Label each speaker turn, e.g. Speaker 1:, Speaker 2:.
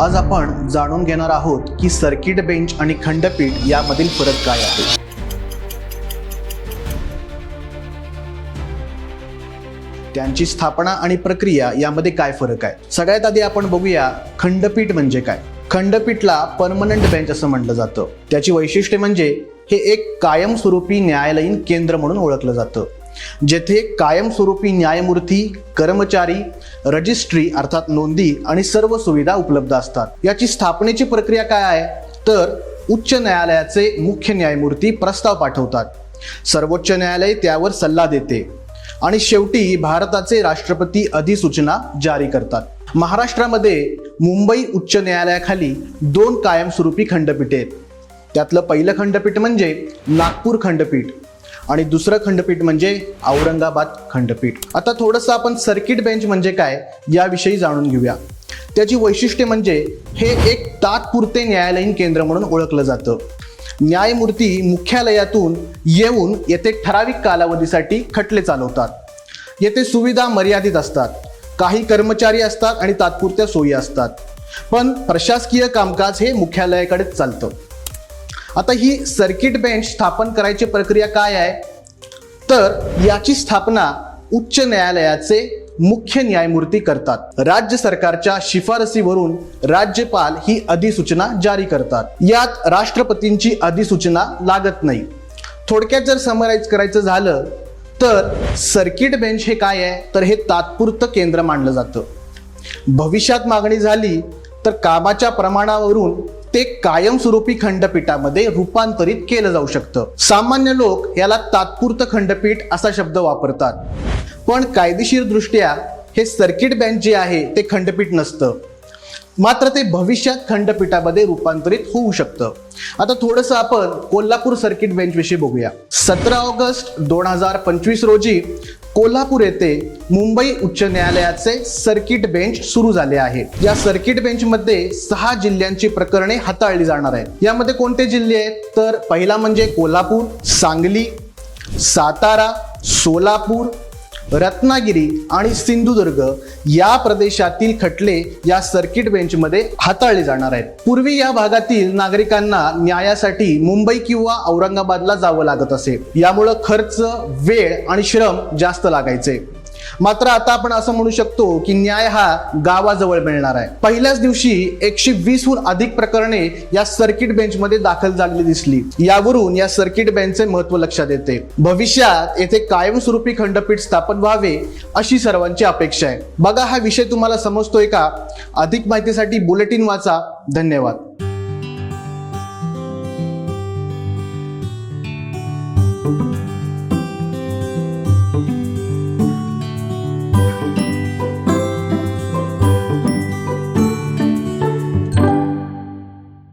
Speaker 1: आज आपण जाणून घेणार आहोत की सर्किट बेंच आणि खंडपीठ यामधील फरक काय आहे. त्यांची स्थापना आणि प्रक्रिया यामध्ये काय फरक आहे? सगळ्यात आधी आपण बघूया खंडपीठ म्हणजे काय. खंडपीठला परमनंट बेंच असं म्हटलं जातं. त्याची वैशिष्ट्य म्हणजे हे एक कायमस्वरूपी न्यायालयीन केंद्र म्हणून ओळखलं जातं. जेथे कायमस्वरूपी न्यायमूर्ती कर्मचारी रजिस्ट्री अर्थात नोंदी आणि सर्व सुविधा उपलब्ध असतात. याची स्थापनेची प्रक्रिया काय आहे? तर उच्च न्यायालयाचे मुख्य न्यायमूर्ती प्रस्ताव पाठवतात. सर्वोच्च न्यायालय त्यावर सल्ला देते आणि शेवटी भारताचे राष्ट्रपती अधिसूचना जारी करतात. महाराष्ट्रामध्ये मुंबई उच्च न्यायालयाखाली दोन कायमस्वरूपी खंडपीठे आहेत. त्यातलं पहिलं खंडपीठ म्हणजे नागपूर खंडपीठ. आणि दुसरं खंडपीठ म्हणजे औरंगाबाद खंडपीठ. आता थोडंसं आपण सर्किट बेंच म्हणजे काय याविषयी जाणून घेऊया. त्याची वैशिष्ट्ये म्हणजे हे एक तात्पुरते न्यायालयीन केंद्र म्हणून ओळखलं जातं. न्यायमूर्ती मुख्यालयातून येऊन येथे ठराविक कालावधीसाठी खटले चालवतात. येथे सुविधा मर्यादित असतात. काही कर्मचारी असतात आणि तात्पुरत्या सोयी असतात. पण प्रशासकीय कामकाज हे मुख्यालयाकडेच चालतं. आता ही सर्किट बेंच स्थापन करायची प्रक्रिया काय आहे? तर याची स्थापना उच्च न्यायालयाचे मुख्य न्यायमूर्ती करतात. राज्य सरकारच्या शिफारसीवरून राज्यपाल ही अधिसूचना जारी करतात. यात राष्ट्रपतींची अधिसूचना लागत नाही. थोडक्यात जर समराईज करायचं झालं तर सर्किट बेंच हे काय आहे? तर हे तात्पुरतं केंद्र मानलं जातं. भविष्यात मागणी झाली तर कामाच्या प्रमाणावरून ते कायमस्वरूपी खंडपीठामध्ये रूपांतरित केलं जाऊ शकतं. सामान्य लोक याला तात्पुरतं खंडपीठ असा शब्द वापरतात. पण कायदेशीर दृष्ट्या हे सर्किट बेंच जे आहे ते खंडपीठ नसतं. मात्र ते भविष्यात खंडपीठामध्ये रूपांतरित होऊ शकतं. आता थोडंसं आपण कोल्हापूर सर्किट बेंच विषयी बघूया. सतरा ऑगस्ट दोन हजार पंचवीस रोजी कोल्हापूर येथे मुंबई उच्च न्यायालयाचे सर्किट बेंच सुरू झाले आहे. या सर्किट बेंचमध्ये सहा जिल्ह्यांची प्रकरणे हाताळली जाणार आहेत. यामध्ये कोणते जिल्हे आहेत? तर पहिला म्हणजे कोल्हापूर सांगली सातारा सोलापूर रत्नागिरी आणि सिंधुदुर्ग या प्रदेशातील खटले या सर्किट बेंचमध्ये हाताळले जाणार आहेत. पूर्वी या भागातील नागरिकांना न्यायासाठी मुंबई किंवा औरंगाबादला जावं लागत असे. यामुळं खर्च वेळ आणि श्रम जास्त लागायचे. मात्र आता आपण असं म्हणू शकतो की न्याय हा गावाजवळ मिळणार आहे. पहिल्याच दिवशी एकशे वीसहून अधिक प्रकरणे या सर्किट बेंचमध्ये दाखल झालेली दिसली. यावरून या सर्किट बेंचचे महत्त्व लक्षात येते. भविष्यात येथे कायमस्वरूपी खंडपीठ स्थापन व्हावे अशी सर्वांची अपेक्षा आहे. बघा हा विषय तुम्हाला समजतोय का? अधिक माहितीसाठी बुलेटिन वाचा. धन्यवाद.